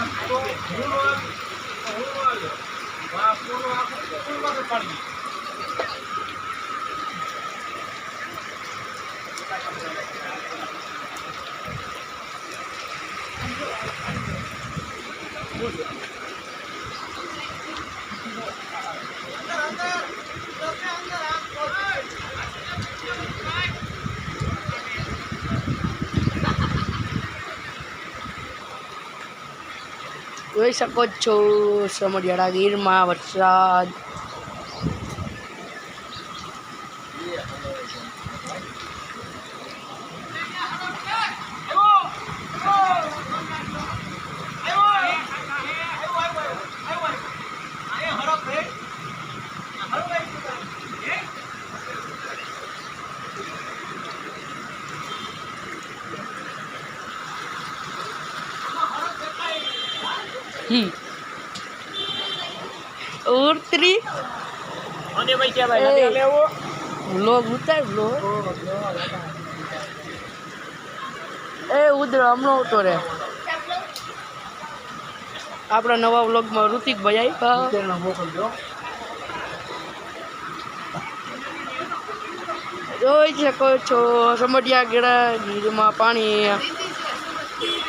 તો હું આવ્યો આ પૂરો આખો પૂરમાંથી પાડી દીધો ઉતરી શકો છો. કે ગીરમાં નથી લેવો લોગ ઉતાર લો એ ઉદર હમણાં ઉતો રે આપણા નવા વ્લોગમાં ઋતિક ભાઈ આવ્યા મોકલજો જોઈ શકો છો સમઢિયા ગેડા ગીરમાં પાણી.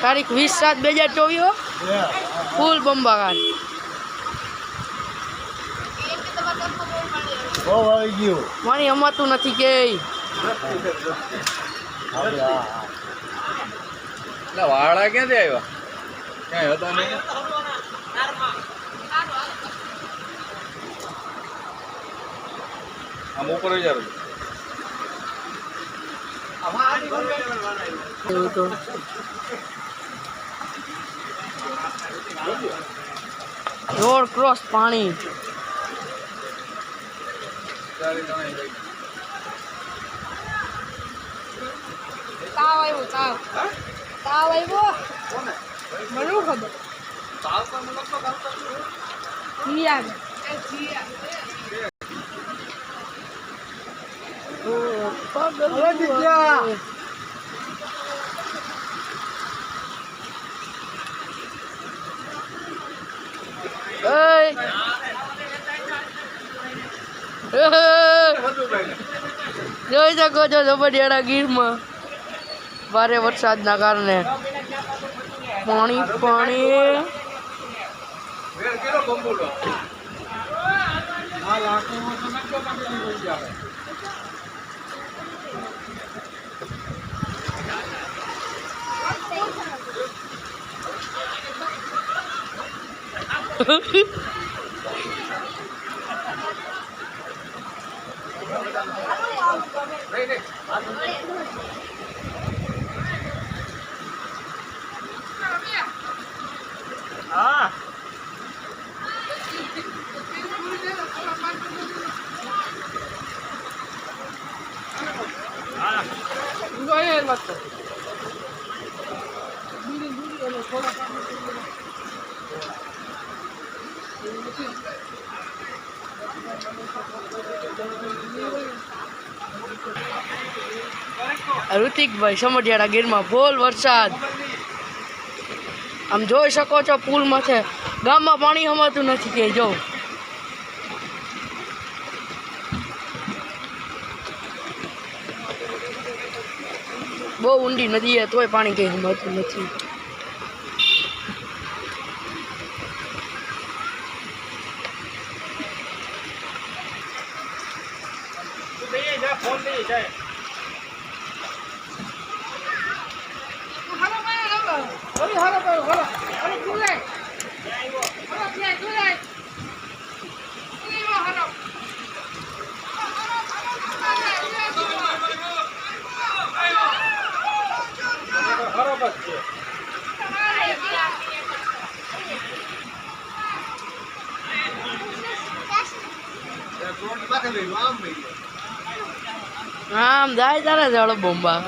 તારીખ વીસ સાત બે હજાર ચોવીસ બહુ આવી ગયું. પાણી અમાતું નથી કે એટલે વાળા ક્યાંથી આવ્યા? ક્યાંય હતા નહીં? આમ ઉપર. એવું તો. રોડ ક્રોસ પાણી. તાવ આવ્યો તાવ. તાવ આવ્યો? મને ખબર? યાદ એય! જોઈ શકો છો ઝબડિયાળા ગીરમાં. ભારે વરસાદના કારણે. પાણી પાણી. કેટલો બંબુલો? આ લાકડું તમે તો તમે લઈ જાવ હા ઋતિકભાઈ સમઢિયાળા ગીરમાં ફૂલ વરસાદ. આમ જોઈ શકો છો પુલ માથે ગામમાં પાણી હમાતું નથી કે જો. બહુ ઊંડી નદી છે, તોય પાણી કંઈ હમાતું નથી. લઈ જાય હાલો ભાઈ હાલો હાલો હાલો ભાઈ હાલો હાલો ખુલાય હાલો ત્યાં ખુલાય હાલો હા આમ જાય તારે જડો બોમ્બા